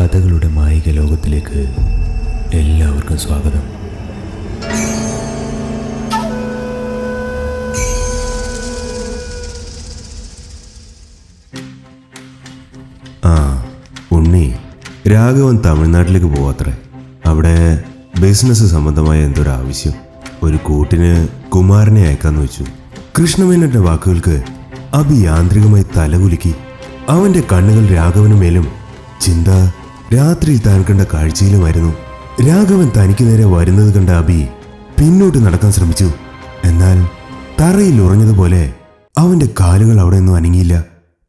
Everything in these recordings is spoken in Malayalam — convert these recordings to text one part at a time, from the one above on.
കഥകളുടെ മായിക ലോകത്തിലേക്ക് എല്ലാവർക്കും സ്വാഗതം. ആ ഉണ്ണി രാഘവൻ തമിഴ്നാട്ടിലേക്ക് പോവാത്രേ. അവിടെ ബിസിനസ് സംബന്ധമായ എന്തൊരു ആവശ്യം ഒരു കൂട്ടിന് കുമാരനെ അയക്കാന്ന് വെച്ചു. കൃഷ്ണമേനന്റെ വാക്കുകൾക്ക് അഭിയാന്ത്രികമായി തലകുലുക്കി അവന്റെ കണ്ണുകൾ രാഘവന് മേലും ചിന്ത രാത്രിയിൽ താൻ കണ്ട കാഴ്ചയിലുമായിരുന്നു. രാഘവൻ തനിക്ക് നേരെ വരുന്നത് കണ്ട അബി പിന്നോട്ട് നടക്കാൻ ശ്രമിച്ചു. എന്നാൽ തറയിൽ ഉറഞ്ഞതുപോലെ അവന്റെ കാലുകൾ അവിടെ ഒന്നും അനങ്ങിയില്ല.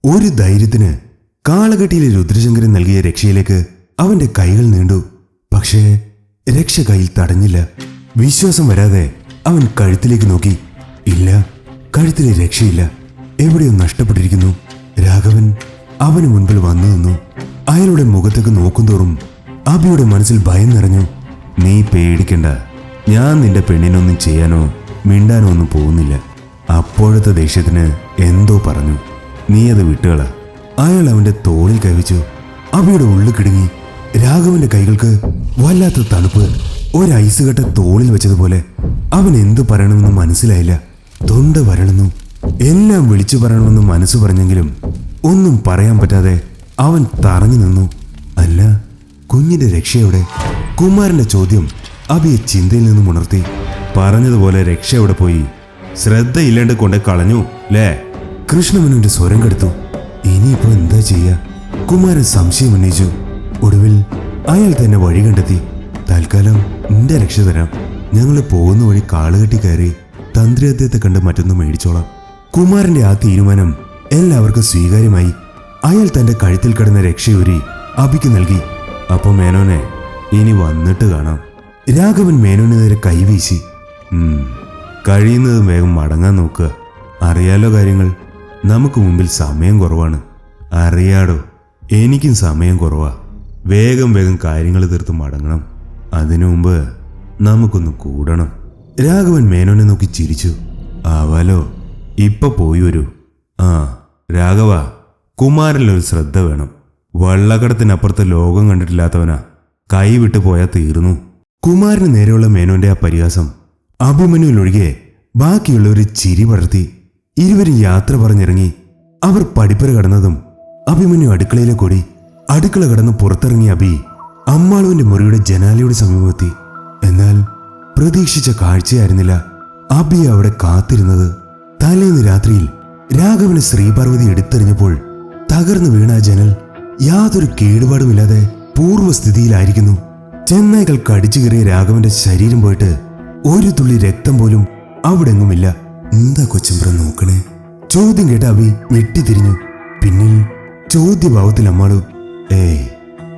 ഒരു ധൈര്യത്തിന് കാളകെട്ടിയിലെ രുദ്രശങ്കരൻ നൽകിയ രക്ഷയിലേക്ക് അവന്റെ കൈകൾ നീണ്ടു. പക്ഷേ രക്ഷ കയ്യിൽ തടഞ്ഞില്ല. വിശ്വാസം വരാതെ അവൻ കഴുത്തിലേക്ക് നോക്കി. ഇല്ല കഴുത്തിലെ രക്ഷയില്ല. എവിടെയോ നഷ്ടപ്പെട്ടിരിക്കുന്നു. രാഘവൻ അവന് മുൻപിൽ വന്നു നിന്നു. അയാളുടെ മുഖത്തേക്ക് നോക്കുന്തോറും അബിയുടെ മനസ്സിൽ ഭയം നിറഞ്ഞു നീ പേടിക്കണ്ട. ഞാൻ നിന്റെ പെണ്ണിനൊന്നും ചെയ്യാനോ മിണ്ടാനോ ഒന്നും പോകുന്നില്ല. അപ്പോഴത്തെ ദേഷ്യത്തിന് എന്തോ പറഞ്ഞു. നീ അത് വിട്ടുകള. അയാൾ അവന്റെ തോളിൽ കവിച്ചു. അബിയുടെ ഉള്ളിൽ കിടുങ്ങി. രാഘവന്റെ കൈകൾക്ക് വല്ലാത്ത തണുപ്പ്. ഒരു ഐസ് തോളിൽ വെച്ചതുപോലെ അവൻ എന്തു പറയണമെന്ന് മനസ്സിലായില്ല. തൊണ്ട വരളുന്നു. എല്ലാം വിളിച്ചു പറയണമെന്ന് മനസ്സ് പറഞ്ഞെങ്കിലും ഒന്നും പറയാൻ പറ്റാതെ അവൻ തറഞ്ഞു നിന്നു. അല്ല കുഞ്ഞിന്റെ രക്ഷയോടെ കുമാരന്റെ ചോദ്യം അബിയെ ചിന്തയിൽ നിന്നും ഉണർത്തി. പറഞ്ഞതുപോലെ രക്ഷയോടെ പോയി. ശ്രദ്ധയില്ലാണ്ട് കൊണ്ട് കളഞ്ഞു ലേ കൃഷ്ണമനുവിന്റെ സ്വരം കെടുത്തു. ഇനിയിപ്പോ എന്താ ചെയ്യ? കുമാരൻ സംശയം ഉന്നയിച്ചു. ഒടുവിൽ അയാൾ തന്നെ വഴി കണ്ടെത്തി. തൽക്കാലം നിന്റെ രക്ഷ തരാം. ഞങ്ങൾ പോകുന്ന വഴി കാളുകെട്ടി കയറി തന്ത്രി അദ്ദേഹത്തെ കണ്ട് മറ്റൊന്നും മേടിച്ചോളാം. കുമാരന്റെ ആ തീരുമാനം എല്ലാവർക്കും സ്വീകാര്യമായി. അയാൾ തന്റെ കഴുത്തിൽ കിടന്ന രക്ഷയൂരി അബിക്ക് നൽകി. അപ്പൊ മേനോനെ ഇനി വന്നിട്ട് കാണാം. രാഘവൻ മേനോന് നേരെ കൈവീശി. കഴിയുന്നതും വേഗം മടങ്ങാൻ നോക്കുക അറിയാലോ കാര്യങ്ങൾ? നമുക്ക് മുമ്പിൽ സമയം കുറവാണ്. അറിയാടോ? എനിക്കും സമയം കുറവാ. വേഗം വേഗം കാര്യങ്ങൾ തീർത്ത് മടങ്ങണം. അതിനു മുമ്പ് നമുക്കൊന്ന് കൂടണം. രാഘവൻ മേനോനെ നോക്കി ചിരിച്ചു. ആവാലോ ഇപ്പൊ പോയി വരൂ. ആ രാഘവ. കുമാരനിലൊരു ശ്രദ്ധ വേണം. വള്ളക്കടത്തിനപ്പുറത്ത് ലോകം കണ്ടിട്ടില്ലാത്തവനാ കൈവിട്ടു പോയാൽ തീർന്നു. കുമാരന് നേരെയുള്ള മേനോന്റെ ആ പരിഹാസം അഭിമന്യുവിലൊഴികെ ബാക്കിയുള്ളവർ ചിരി പടർത്തി. ഇരുവരും യാത്ര പറഞ്ഞിറങ്ങി. അവർ പടിപ്പര കടന്നതും അഭിമന്യു അടുക്കളയിലെ കൂടി അടുക്കള കടന്ന് പുറത്തിറങ്ങിയ അഭി അമ്മാളുവിന്റെ മുറിയുടെ ജനാലയുടെ സമീപമെത്തി. എന്നാൽ പ്രതീക്ഷിച്ച കാഴ്ചയായിരുന്നില്ല. അബി അവിടെ കാത്തിരുന്നത്. തലേന്ന് രാത്രിയിൽ രാഘവന് ശ്രീപാർവതി എടുത്തെറിഞ്ഞപ്പോൾ തകർന്നു വീണ ജനൽ യാതൊരു കേടുപാടുമില്ലാതെ പൂർവസ്ഥിതിയിലായിരിക്കുന്നു ചെന്നൈകൾ കടിച്ചു കയറിയ രാഘവന്റെ ശരീരം പോയിട്ട് ഒരു തുള്ളി രക്തം പോലും അവിടെ എങ്ങുമില്ല എന്താ കൊച്ചമ്പ്ര നോക്കണേ? ചോദ്യം കേട്ട അവി വെട്ടിത്തിരിഞ്ഞു പിന്നിൽ ചോദ്യഭാവത്തിൽ അമ്മാളു ഏയ്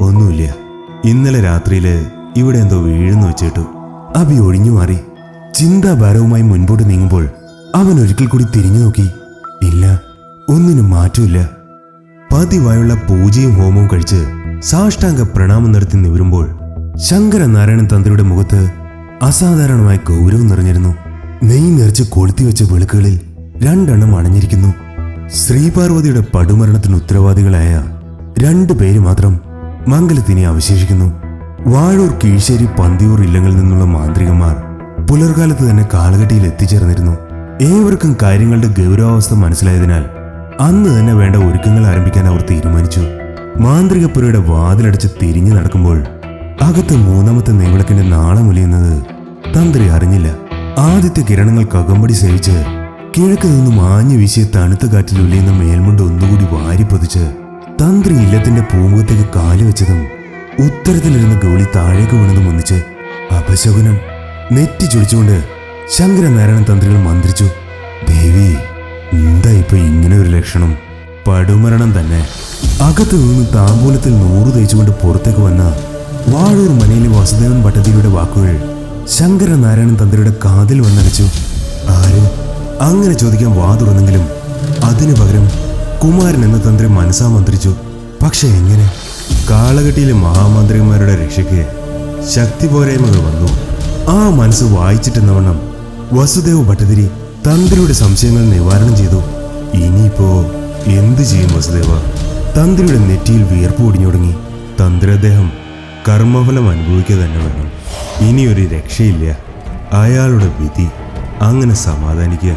ഒന്നുമില്ല. ഇന്നലെ രാത്രിയിൽ ഇവിടെ എന്തോ വീഴുന്നു വെച്ചിട്ടു. അബി ഒഴിഞ്ഞു മാറി. ചിന്താഭാരവുമായി മുൻപോട്ട് നീങ്ങുമ്പോൾ അവൻ ഒരിക്കൽ കൂടി തിരിഞ്ഞു നോക്കി. ഇല്ല ഒന്നിനും മാറ്റമില്ല. പതിവായുള്ള പൂജയും ഹോമവും കഴിച്ച് സാഷ്ടാംഗ പ്രണാമം നടത്തി നിവരുമ്പോൾ ശങ്കരനാരായണൻ തന്ത്രിയുടെ മുഖത്ത് അസാധാരണമായ ഗൗരവം നിറഞ്ഞിരുന്നു. നെയ് നിറച്ച് കൊളുത്തി വെച്ച വിളക്കുകളിൽ രണ്ടെണ്ണം അണഞ്ഞിരിക്കുന്നു. ശ്രീപാർവതിയുടെ പടുമരണത്തിന് ഉത്തരവാദികളായ രണ്ടു പേര് മാത്രം മംഗലത്തിനെ അവശേഷിക്കുന്നു. വാഴൂർ കീഴ്ശേരി പന്തിയൂർ ഇല്ലങ്ങളിൽ നിന്നുള്ള മാന്ത്രികന്മാർ പുലർകാലത്ത് തന്നെ കാലഘട്ടിയിൽ എത്തിച്ചേർന്നിരുന്നു. ഏവർക്കും കാര്യങ്ങളുടെ ഗൗരവാവസ്ഥ മനസ്സിലായതിനാൽ അന്ന് തന്നെ വേണ്ട ഒരുക്കങ്ങൾ ആരംഭിക്കാൻ അവർ തീരുമാനിച്ചു. മാന്ത്രികപ്പുരയുടെ വാതിലടച്ച് തിരിഞ്ഞു നടക്കുമ്പോൾ അകത്ത് മൂന്നാമത്തെ നെയ്വിളക്കിന്റെ നാളം ഒലിയുന്നത് തന്ത്രി അറിഞ്ഞില്ല. ആദ്യത്തെ കിരണങ്ങൾ കകമ്പടി സേവിച്ച് കിഴക്ക് നിന്ന് മാഞ്ഞു വീശിയ തണുത്ത കാറ്റിൽ ഉലിയുന്ന മേൽമുണ്ട് ഒന്നുകൂടി വാരിപ്പൊതിച്ച് തന്ത്രി ഇല്ലത്തിന്റെ പൂമുഖത്തേക്ക് കാൽ വെച്ചതും ഉത്തരത്തിലിരുന്ന ഗോളി താഴേക്ക് വീണതും ഒന്നിച്ച് അപശകുനം നെറ്റി ചൊളിച്ചുകൊണ്ട് ശങ്കരനാരായണൻ തന്ത്രികൾ മന്ത്രിച്ചു ദേവി എന്താ ഇപ്പൊ ഇങ്ങനെ ഒരു ലക്ഷണം? പടുമരണം തന്നെ. അകത്തു നിന്ന് താമ്പൂലത്തിൽ നൂറ് തേച്ചുകൊണ്ട് പുറത്തേക്ക് വന്ന വാഴൂർ മനയിലെ വാസുദേവൻ ഭട്ടതിരിയുടെ വാക്കുകൾ ശങ്കരനാരായണൻ തന്ത്രിയുടെ കാതിൽ വന്നടിച്ചു. ആര്? അങ്ങനെ ചോദിക്കാൻ വാതുറന്നെങ്കിലും അതിനു പകരം കുമാരൻ എന്ന തന്ത്രി മനസ്സാ മന്ത്രിച്ചു. പക്ഷെ എങ്ങനെ? കാളകെട്ടിയിലെ മഹാമന്ത്രിമാരുടെ രക്ഷയ്ക്ക് ശക്തി പോരായ്മകൾ വന്നു. ആ മനസ്സ് വായിച്ചിട്ടെന്നവണ്ണം വസുദേവ് ഭട്ടതിരി തന്ത്രിയുടെ സംശയങ്ങൾ നിവാരണം ചെയ്തു. ഇനിയിപ്പോ എന്ത് ചെയ്യും വസുദേവ? തന്ത്രിയുടെ നെറ്റിയിൽ വിയർപ്പ് ഒടിഞ്ഞൊടുങ്ങി തന്ത്രി അദ്ദേഹം കർമ്മഫലം അനുഭവിക്കുക തന്നെ വേണം. ഇനിയൊരു രക്ഷയില്ല. അയാളുടെ വിധി അങ്ങനെ സമാധാനിക്കുക.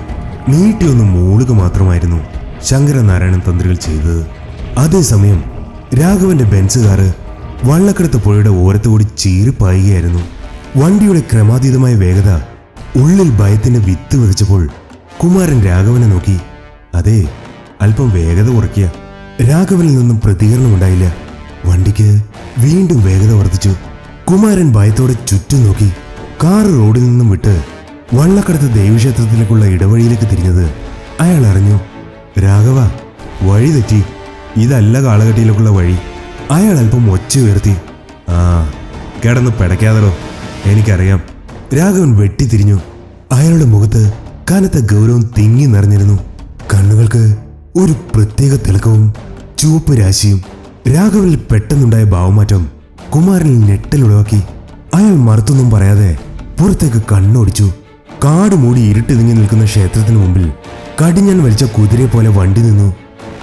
നീട്ടിയൊന്ന് മൂളുക മാത്രമായിരുന്നു ശങ്കരനാരായണൻ തന്ത്രികൾ ചെയ്തത്. അതേസമയം രാഘവന്റെ ബെൻസ് കാറ് വള്ളക്കടത്ത് പുഴയുടെ ഓരത്തുകൂടി ചീറിപ്പായുകയായിരുന്നു. വണ്ടിയുടെ ക്രമാതീതമായ വേഗത ഉള്ളിൽ ഭയത്തിന്റെ വിത്ത് വിതച്ചപ്പോൾ കുമാരൻ രാഘവനെ നോക്കി. അതെ അല്പം വേഗത കുറയ്ക്കുക. രാഘവനിൽ നിന്നും പ്രതികരണം ഉണ്ടായില്ല. വണ്ടിക്ക് വീണ്ടും വേഗത വർദ്ധിച്ചു. കുമാരൻ ഭയത്തോടെ ചുറ്റും നോക്കി. കാർ റോഡിൽ നിന്നും വിട്ട് വള്ളക്കടത്ത് ദേവീക്ഷേത്രത്തിലേക്കുള്ള ഇടവഴിയിലേക്ക് തിരിഞ്ഞത് അയാൾ അറിഞ്ഞു. രാഘവ വഴി തെറ്റി. ഇതല്ല കാളകെട്ടിയിലേക്കുള്ള വഴി. അയാൾ അല്പം ഒച്ച ഉയർത്തി. ആ കിടന്ന് പിടയ്ക്കാതടോ എനിക്കറിയാം. രാഘവൻ വെട്ടിത്തിരിഞ്ഞു. അയാളുടെ മുഖത്ത് കനത്ത ഗൗരവം തിങ്ങി നിറഞ്ഞിരുന്നു. കണ്ണുകൾക്ക് ഒരു പ്രത്യേക തിളക്കവും ചുവപ്പ് രാശിയും രാഘവനിൽ പെട്ടെന്നുണ്ടായ ഭാവമാറ്റം കുമാരനിൽ ഞെട്ടലുളവാക്കി അയാൾ മറുത്തൊന്നും പറയാതെ പുറത്തേക്ക് കണ്ണോടിച്ചു. കാട് മൂടി ഇരുട്ട് തിങ്ങി നിൽക്കുന്ന ക്ഷേത്രത്തിന് മുമ്പിൽ കടിഞ്ഞാൻ വലിച്ച കുതിരയെ പോലെ വണ്ടി നിന്നു.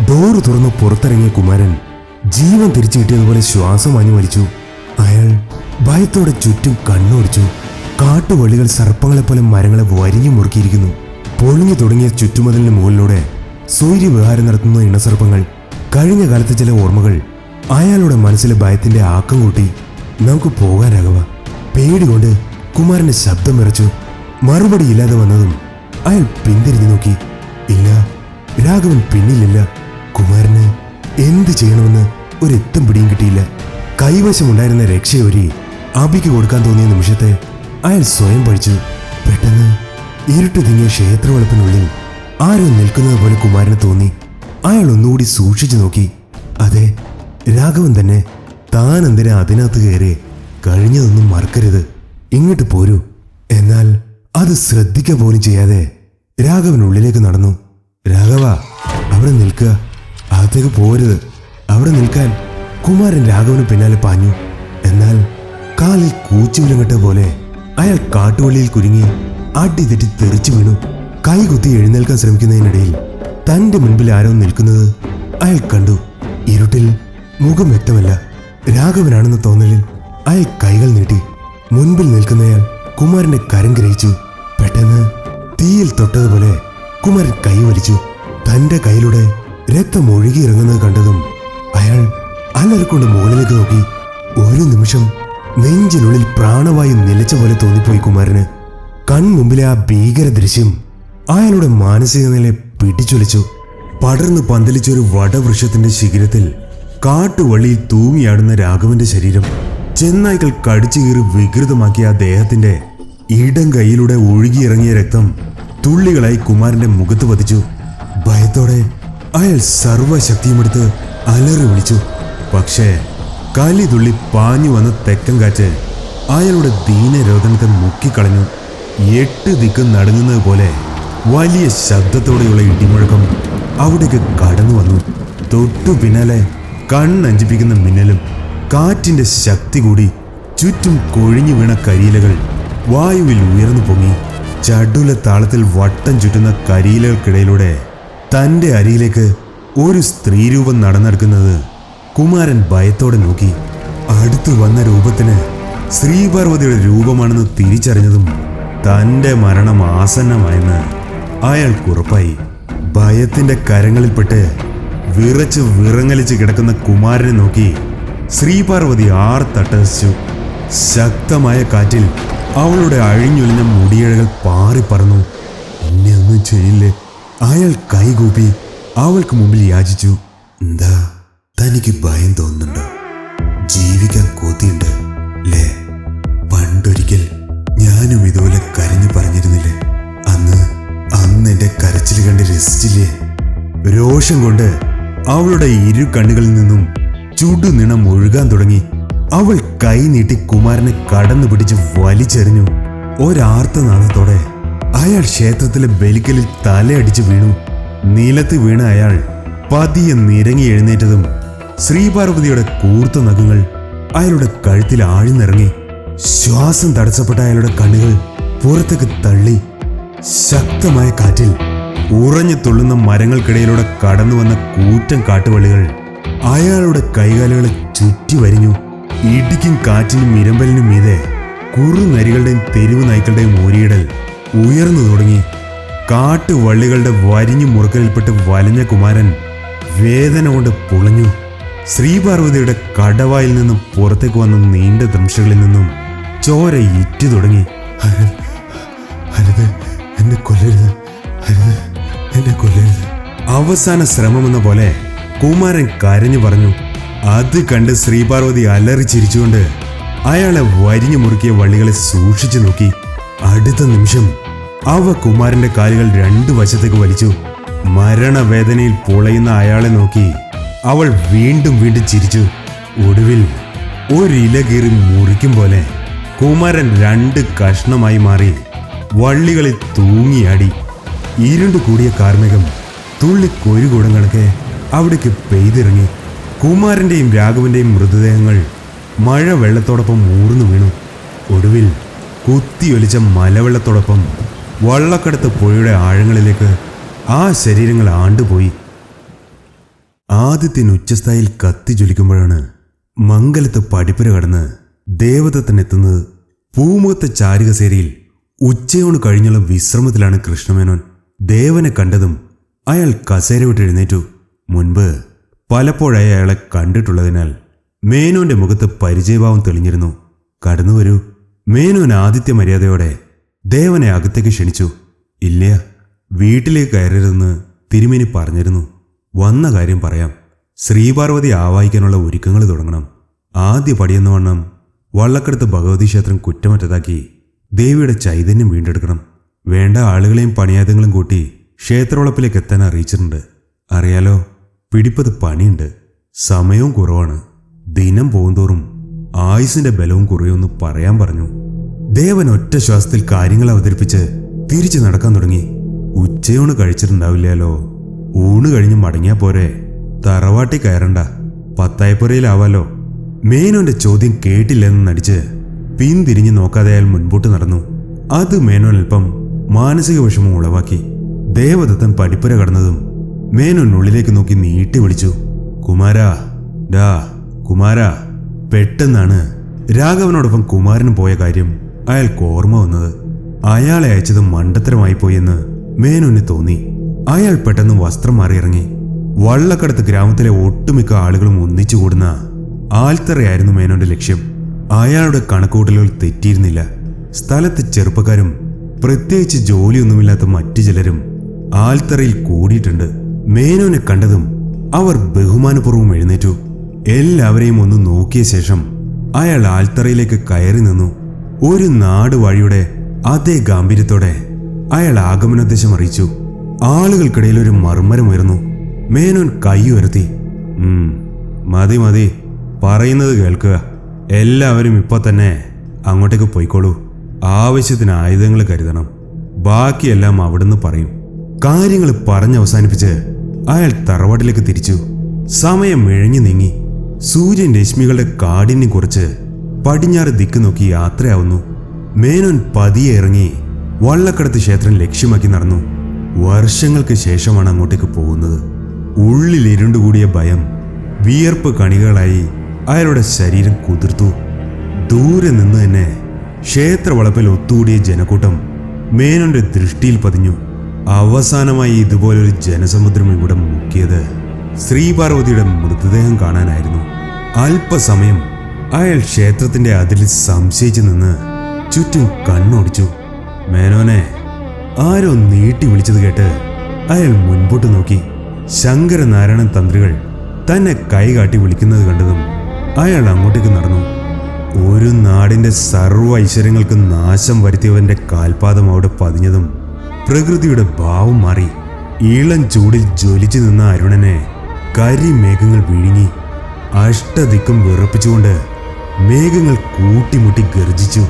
ഡോറ് തുറന്ന് പുറത്തിറങ്ങിയ കുമാരൻ ജീവൻ തിരിച്ചു കിട്ടിയതുപോലെ ശ്വാസം അഞ്ഞു അയാൾ ഭയത്തോടെ ചുറ്റും കണ്ണോടിച്ചു. കാട്ടുവള്ളികൾ സർപ്പങ്ങളെപ്പോലെ മരങ്ങളെ വരിഞ്ഞു മുറുക്കിയിരിക്കുന്നു. പൊളിഞ്ഞു തുടങ്ങിയ ചുറ്റുമതിലിന് മുകളിലൂടെ സൂര്യവിഹാരം നടത്തുന്ന ഇണസർപ്പങ്ങൾ കഴിഞ്ഞ കാലത്തെ ചില ഓർമ്മകൾ അയാളുടെ മനസ്സിലെ ഭയത്തിന്റെ ആക്കം കൂട്ടി നമുക്ക് പോകാനാകവ പേടികൊണ്ട് കുമാരന്റെ ശബ്ദം വിറച്ചു മറുപടി ഇല്ലാതെ വന്നതും അയാൾ പിന്തിരിഞ്ഞു നോക്കി. ഇല്ല രാഘവൻ പിന്നിലില്ല. കുമാരന് എന്ത് ചെയ്യണമെന്ന് ഒരെത്തും പിടിയും കിട്ടിയില്ല. കൈവശമുണ്ടായിരുന്ന രക്ഷയൊരി അബിക്ക് കൊടുക്കാൻ തോന്നിയ നിമിഷത്തെ അയാൾ സ്വയം പഠിച്ചു. പെട്ടെന്ന് ഇരുട്ട് തിങ്ങിയ ക്ഷേത്രവളപ്പിനുള്ളിൽ ആരോ നിൽക്കുന്നത് പോലെ കുമാരന് തോന്നി. അയാൾ ഒന്നുകൂടി സൂക്ഷിച്ചു നോക്കി. അതെ രാഘവൻ തന്നെ താൻ എന്തിനാ അതിനകത്ത് കയറി കഴിഞ്ഞതൊന്നും മറക്കരുത്. ഇങ്ങോട്ട് പോരൂ. എന്നാൽ അത് ശ്രദ്ധിക്കുക പോലും ചെയ്യാതെ രാഘവൻ ഉള്ളിലേക്ക് നടന്നു. രാഘവ അവിടെ നിൽക്കുക. അകത്തേക്ക് പോരുത്. അവിടെ നിൽക്കാൻ കുമാരൻ രാഘവന് പിന്നാലെ പാഞ്ഞു. എന്നാൽ കാലിൽ കൂച്ചുവിലങ്ങട്ട പോലെ അയാൾ കാട്ടുവള്ളിയിൽ കുരുങ്ങി അടി തെറ്റി തെറിച്ചു വീണു. കൈകുത്തി എഴുന്നേൽക്കാൻ ശ്രമിക്കുന്നതിനിടയിൽ തന്റെ മുൻപിൽ ആരോ നിൽക്കുന്നത് അയാൾ കണ്ടു. ഇരുട്ടിൽ മുഖം വ്യക്തമല്ല. രാഘവനാണെന്ന തോന്നലിൽ അയാൾ കൈകൾ നീട്ടി മുൻപിൽ നിൽക്കുന്നയാൾ കുമാരന്റെ കരം ഗ്രഹിച്ചു. പെട്ടെന്ന് തീയിൽ തൊട്ടതുപോലെ കുമാരൻ കൈ വലിച്ചു. തന്റെ കയ്യിലൂടെ രക്തം ഒഴുകിയിറങ്ങുന്നത് കണ്ടതും അയാൾ അലറിക്കൊണ്ട് മുകളിലേക്ക് നോക്കി. ഒരു നിമിഷം നെഞ്ചിനുള്ളിൽ പ്രാണവായു നിലച്ച പോലെ തോന്നിപ്പോയി കുമാരന്. കൺമുമ്പിലെ ആ ഭീകര ദൃശ്യം അയാളുടെ മാനസിക നിലയെ പിടിച്ചൊലിച്ചു. പടർന്ന് പന്തലിച്ച ഒരു വടവൃക്ഷത്തിന്റെ ശിഖിരത്തിൽ കാട്ടുവള്ളിയിൽ തൂങ്ങിയാടുന്ന രാഘവന്റെ ശരീരം ചെന്നായ്ക്കൾ കടിച്ചു കീറി വികൃതമാക്കിയ ആ ദേഹത്തിന്റെ ഇടം കൈയിലൂടെ ഒഴുകിയിറങ്ങിയ രക്തം തുള്ളികളായി കുമാരന്റെ മുഖത്ത് പതിച്ചു. ഭയത്തോടെ അയാൾ സർവശക്തിയുമെടുത്ത് അലറി വിളിച്ചു. പക്ഷേ കലി തുള്ളി പാഞ്ഞു വന്ന തെക്കം കാറ്റ് അയാളുടെ ദീനരോധനത്തെ മുക്കിക്കളഞ്ഞു. എട്ട് ദിക്കും നടുങ്ങുന്നത് പോലെ വലിയ ശബ്ദത്തോടെയുള്ള ഇടിമുഴക്കം അവിടേക്ക് കടന്നു വന്നു. തൊട്ടു പിന്നാലെ കണ്ണഞ്ചിപ്പിക്കുന്ന മിന്നലും കാറ്റിന്റെ ശക്തി കൂടി ചുറ്റും കൊഴിഞ്ഞു വീണ കരിയിലകൾ വായുവിൽ ഉയർന്നു പൊങ്ങി. ചടുല താളത്തിൽ വട്ടം ചുറ്റുന്ന കരിയിലകൾക്കിടയിലൂടെ തന്റെ അരിയിലേക്ക് ഒരു സ്ത്രീരൂപം നടന്നെടുക്കുന്നത് കുമാരൻ ഭയത്തോടെ നോക്കി. അടുത്തു വന്ന രൂപത്തിന് ശ്രീപാർവതിയുടെ രൂപമാണെന്ന് തിരിച്ചറിഞ്ഞതും തന്റെ മരണം ആസന്നമായെന്ന് അയാൾക്ക് ഉറപ്പായി. ഭയത്തിന്റെ കരങ്ങളിൽപ്പെട്ട് വിറച്ച് വിറങ്ങലിച്ച് കിടക്കുന്ന കുമാരനെ നോക്കി ശ്രീപാർവതി ആർത്തട്ടസിച്ചു ശക്തമായ കാറ്റിൽ അവളുടെ അഴിഞ്ഞൊലിഞ്ഞ മുടിയഴകൾ പാറിപ്പറന്നു എന്നെ ഒന്നും ചെയ്യില്ലേ? അയാൾ കൈകൂപ്പി അവൾക്ക് മുമ്പിൽ യാചിച്ചു. എന്താ? തനിക്ക് ഭയം തോന്നുന്നുണ്ടോ? ജീവിക്കാൻ കൊതിയുണ്ട് ലേ പണ്ടൊരിക്കൽ ഞാനും ഇതുപോലെ കരഞ്ഞു പറഞ്ഞിരുന്നില്ലേ? അന്ന് അന്ന് എന്റെ കരച്ചിൽ കണ്ട് രസിച്ചില്ലേ? രോഷം കൊണ്ട് അവളുടെ ഇരു കണ്ണുകളിൽ നിന്നും ചുടുനിണം ഒഴുകാൻ തുടങ്ങി. അവൾ കൈ നീട്ടി കുമാരനെ കടന്നു പിടിച്ച് വലിച്ചെറിഞ്ഞു. ഒരാർത്തനാദത്തോടെ അയാൾ ക്ഷേത്രത്തിലെ ബലിക്കലിൽ തലയടിച്ച് വീണു. നിലത്ത് വീണ അയാൾ പതിയെ നിരങ്ങി എഴുന്നേറ്റതും ശ്രീപാർവതിയുടെ കൂർത്ത നഖങ്ങൾ അയാളുടെ കഴുത്തിൽ ആഴ്ന്നിറങ്ങി ശ്വാസം തടസ്സപ്പെട്ട അയാളുടെ കണ്ണുകൾ പുറത്തേക്ക് തള്ളി ശക്തമായ കാറ്റിൽ ഉറഞ്ഞു തുള്ളുന്ന മരങ്ങൾക്കിടയിലൂടെ കടന്നു വന്ന കൂറ്റൻ കാട്ടുവള്ളികൾ അയാളുടെ കൈകാലുകളെ ചുറ്റി വരിഞ്ഞു. ഇടിക്കും കാറ്റിനും ഇരമ്പലിനും മീതെ കുറുനരികളുടെയും തെരുവ് നായ്ക്കളുടെയും ഓരിയിടൽ ഉയർന്നു തുടങ്ങി. കാട്ടുവള്ളികളുടെ വരിഞ്ഞു മുറുക്കലിൽപ്പെട്ട് വലഞ്ഞ കുമാരൻ വേദന കൊണ്ട് പുളഞ്ഞു. ശ്രീപാർവതിയുടെ കടവായിൽ നിന്നും പുറത്തേക്ക് വന്ന നീണ്ട ദംശകളിൽ നിന്നും ചോര ഇറ്റു തുടങ്ങി. അരുത് എന്നെ കൊല്ലരുത് എന്നെ കൊല്ലരുത്. അവസാന ശ്രമമെന്ന പോലെ കുമാരൻ കരഞ്ഞു പറഞ്ഞു. അത് കണ്ട് ശ്രീപാർവതി അലറി ചിരിച്ചുകൊണ്ട് അയാളെ വരിഞ്ഞു മുറുക്കിയ വള്ളികളെ സൂക്ഷിച്ചു നോക്കി. അടുത്ത നിമിഷം അവ കുമാരന്റെ കാലുകൾ രണ്ടു വശത്തേക്ക് വലിച്ചു. മരണവേദനയിൽ പൊളയുന്ന അയാളെ നോക്കി അവൾ വീണ്ടും വീണ്ടും ചിരിച്ചു. ഒടുവിൽ ഒരില കീറി മുറിക്കും പോലെ കുമാരൻ രണ്ട് കഷ്ണമായി മാറി വള്ളികളിൽ തൂങ്ങിയാടി. ഇരുണ്ടു കൂടിയ കാർമികം തുള്ളി കൊരുകൂടം അവിടേക്ക് പെയ്തിറങ്ങി. കുമാരന്റെയും രാഘവന്റെയും മൃതദേഹങ്ങൾ മഴ വെള്ളത്തോടൊപ്പം ഊർന്നു വീണു. ഒടുവിൽ കുത്തിയൊലിച്ച മലവെള്ളത്തോടൊപ്പം വള്ളക്കടത്ത് പുഴയുടെ ആഴങ്ങളിലേക്ക് ആ ശരീരങ്ങൾ ആണ്ടുപോയി. ആദ്യത്തിന് ഉച്ചസ്ഥായിൽ കത്തി ജ്വലിക്കുമ്പോഴാണ് മംഗലത്ത് പടിപ്പുര കടന്ന് ദേവതത്തിനെത്തുന്നത് പൂമുഖത്തെ ചാരികസേരിയിൽ ഉച്ചയോണ് കഴിഞ്ഞുള്ള വിശ്രമത്തിലാണ് കൃഷ്ണമേനോൻ. ദേവനെ കണ്ടതും അയാൾ കസേര വിട്ട് എഴുന്നേറ്റു. മുൻപ് പലപ്പോഴായി അയാളെ കണ്ടിട്ടുള്ളതിനാൽ മേനോന്റെ മുഖത്ത് പരിചയഭാവം തെളിഞ്ഞിരുന്നു. കടന്നു വരൂ. മേനോൻ ആദിത്യ മര്യാദയോടെ ദേവനെ അകത്തേക്ക് ക്ഷണിച്ചു. ഇല്ല വീട്ടിലേക്ക് കയറരുതെന്ന് തിരുമേനി പറഞ്ഞിരുന്നു. വന്ന കാര്യം പറയാം. ശ്രീപാർവതി ആവാഹിക്കാനുള്ള ഒരുക്കങ്ങൾ തുടങ്ങണം. ആദ്യ പടിയെന്ന വണ്ണം വള്ളക്കടുത്ത് ഭഗവതി ക്ഷേത്രം കുറ്റമറ്റതാക്കി ദേവിയുടെ ചൈതന്യം വീണ്ടെടുക്കണം. വേണ്ട ആളുകളെയും പണിയാതങ്ങളും കൂട്ടി ക്ഷേത്രവളപ്പിലേക്ക് എത്താൻ അറിയിച്ചിട്ടുണ്ട്. അറിയാലോ പിടിപ്പത് പണിയുണ്ട്. സമയവും കുറവാണ്. ദിനം പോകുന്തോറും ആയുസിന്റെ ബലവും കുറയുമെന്ന് പറയാൻ പറഞ്ഞു. ദേവൻ ഒറ്റ ശ്വാസത്തിൽ കാര്യങ്ങൾ അവതരിപ്പിച്ച് തിരിച്ചു നടക്കാൻ തുടങ്ങി. ഉച്ചയോണ് കഴിച്ചിട്ടുണ്ടാവില്ലല്ലോ. ഊണ് കഴിഞ്ഞ് മടങ്ങിയാ പോരെ. തറവാട്ടി കയറണ്ട. പത്തായപ്പുറയിലാവാലോ. മേനോന്റെ ചോദ്യം കേട്ടില്ലെന്ന് നടിച്ച് പിന്തിരിഞ്ഞ് നോക്കാതെ അയാൾ മുൻപോട്ട് നടന്നു. അത് മേനോൻ അല്പം മാനസിക വിഷമം ഉളവാക്കി. ദേവദത്തൻ പടിപ്പുര കടന്നതും മേനോൻ ഉള്ളിലേക്ക് നോക്കി നീട്ടി വിളിച്ചു. കുമാരാ ഡാ കുമാരാ. പെട്ടെന്നാണ് രാഘവനോടൊപ്പം കുമാരന് പോയ കാര്യം അയാൾക്ക് ഓർമ്മ വന്നത്. അയാളെ അയച്ചത് മണ്ടത്തരമായി പോയെന്ന് മേനോന് തോന്നി. അയാൾ പെട്ടെന്ന് വസ്ത്രം മാറിയിറങ്ങി. വള്ളക്കടത്ത് ഗ്രാമത്തിലെ ഒട്ടുമിക്ക ആളുകളും ഒന്നിച്ചു കൂടുന്ന ആൽത്തറയായിരുന്നു മേനോന്റെ ലക്ഷ്യം. അയാളുടെ കണക്കുകൂട്ടലുകൾ തെറ്റിയിരുന്നില്ല. സ്ഥലത്തെ ചെറുപ്പക്കാരും പ്രത്യേകിച്ച് ജോലിയൊന്നുമില്ലാത്ത മറ്റു ചിലരും ആൽത്തറയിൽ കൂടിയിട്ടുണ്ട്. മേനോനെ കണ്ടതും അവർ ബഹുമാനപൂർവം എഴുന്നേറ്റു. എല്ലാവരെയും ഒന്ന് നോക്കിയ ശേഷം അയാൾ ആൽത്തറയിലേക്ക് കയറി നിന്നു. ഒരു നാട് വഴിയുടെ അതേ ഗാംഭീര്യത്തോടെ അയാൾ ആഗമനോദ്ദേശം അറിയിച്ചു. ആളുകൾക്കിടയിൽ ഒരു മർമ്മരം ഉയർന്നു മേനോൻ കൈ ഉയർത്തി "ഉം, മതി മതി പറയുന്നത് കേൾക്കുക. എല്ലാവരും ഇപ്പൊ തന്നെ അങ്ങോട്ടേക്ക് പോയിക്കോളൂ. ആവശ്യത്തിന് ആയുധങ്ങൾ കരുതണം. ബാക്കിയെല്ലാം അവിടുന്ന് പറയും. കാര്യങ്ങൾ പറഞ്ഞ് അവസാനിപ്പിച്ച് അയാൾ തറവാട്ടിലേക്ക് തിരിച്ചു. സമയം മെഴഞ്ഞു നീങ്ങി. സൂര്യൻ രശ്മികളുടെ കാടിനെ കുറിച്ച് പടിഞ്ഞാറ് ദിക്ക് നോക്കി യാത്രയാവുന്നു. മേനോൻ പതിയെ ഇറങ്ങി വള്ളക്കടത്ത് ക്ഷേത്രം ലക്ഷ്യമാക്കി നടന്നു. വർഷങ്ങൾക്ക് ശേഷമാണ് അങ്ങോട്ടേക്ക് പോകുന്നത്. ഉള്ളിൽ ഇരുണ്ടുകൂടിയ ഭയം വിയർപ്പ് കണികളായി അയാളുടെ ശരീരം കുതിർത്തു. ദൂരെ നിന്ന് തന്നെ ക്ഷേത്ര വളപ്പിൽ ഒത്തുകൂടിയ ജനക്കൂട്ടം മേനോന്റെ ദൃഷ്ടിയിൽ പതിഞ്ഞു. അവസാനമായി ഇതുപോലൊരു ജനസമുദ്രം ഇവിടെ മുക്കിയത് ശ്രീപാർവതിയുടെ മൃതദേഹം കാണാനായിരുന്നു. അല്പസമയം അയാൾ ക്ഷേത്രത്തിന്റെ അതിൽ സംശയിച്ചു നിന്ന് ചുറ്റും കണ്ണോടിച്ചു. മേനോനെ ആരോ നീട്ടി വിളിച്ചത് കേട്ട് അയാൾ മുൻപോട്ട് നോക്കി. ശങ്കരനാരായണൻ തന്ത്രികൾ തന്നെ കൈകാട്ടി വിളിക്കുന്നത് കണ്ടതും അയാൾ അങ്ങോട്ടേക്ക് നടന്നു. ഒരു നാടിന്റെ സർവ ഐശ്വര്യങ്ങൾക്ക് നാശം വരുത്തിയവന്റെ കാൽപാദം അവിടെ പതിഞ്ഞതും പ്രകൃതിയുടെ ഭാവം മാറി. ഈളം ചൂടിൽ ജ്വലിച്ചു നിന്ന അരുണനെ കരിമേഘങ്ങൾ വിഴുങ്ങി അഷ്ടദിക്കും വിറപ്പിച്ചുകൊണ്ട് മേഘങ്ങൾ കൂട്ടിമുട്ടി ഗർജിച്ചു.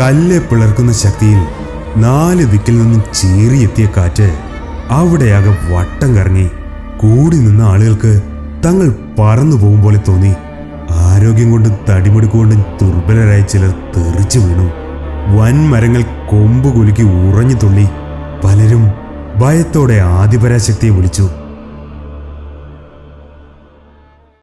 കല്ലെ പിളർക്കുന്ന ശക്തിയിൽ നാല് ദിക്കിൽ നിന്നും ചീറിയെത്തിയ കാറ്റ് അവിടെയാകെ വട്ടം കറങ്ങി. കൂടി നിന്ന ആളുകൾക്ക് തങ്ങൾ പറന്നു പോകും പോലെ തോന്നി. ആരോഗ്യം കൊണ്ടും തടിമെടുക്കൊണ്ടും ദുർബലരായ ചിലർ തെറിച്ചു വീണു. വൻമരങ്ങൾ കൊമ്പ് കുലുക്കി ഉറഞ്ഞു തുള്ളി. പലരും ഭയത്തോടെ ആദിപരാശക്തിയെ വിളിച്ചു.